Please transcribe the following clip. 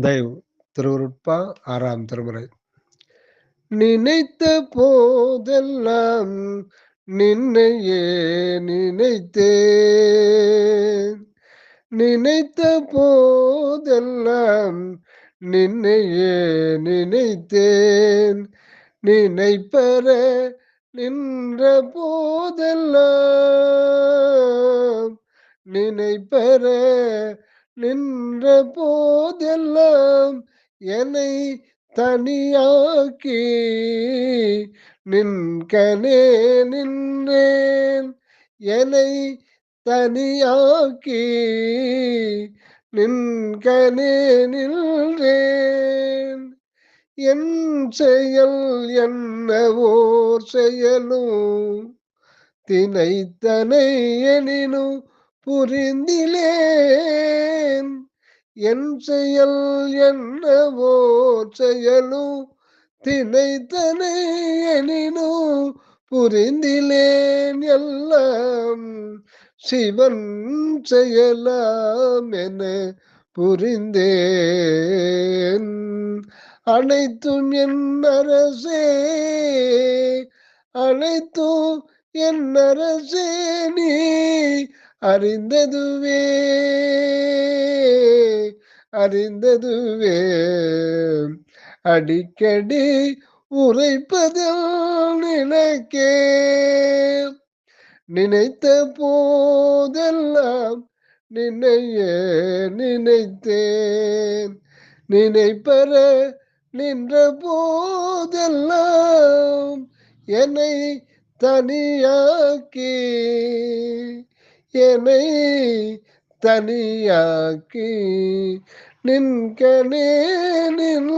தயவு. திருவருட்பா ஆறாம் திருமுறை. நினைத்த போதெல்லாம் நின்னையே நினைத்தேன். நினைத்த போதெல்லாம் நின்னையே நினைத்தேன். நினைப்பற நின்ற போதெல்லாம் நினைப்பற நின்ற போதெல்லாம் என்னை தனியாக்கி நின்கனே நின்றேன். என்னை தனியாக்கி நின்கனே நின்றேன். என் செயல் என்னவோர் செயலும் தினைத்தனை எனினும் புரிந்திலேன். என் செயல் என்னவோ செயலும் தினைத்தனை எனினும் புரிந்திலேன் எல்லாம். சிவன் செயலாம் என புரிந்தேன். அனைத்தும் என் அரசே அனைத்தும் என் அரசே நீ அறிந்ததுவே அறிந்ததுவே. அடிக்கடி உரைப்பதில் நினைக்கே நினைத்த போதெல்லாம் நினையே நினைத்தேன். நினைப்பற நின்ற போதெல்லாம் என்னை தனியாக்கி என்னை தனியாக்கி நின்கனே நின்றேன்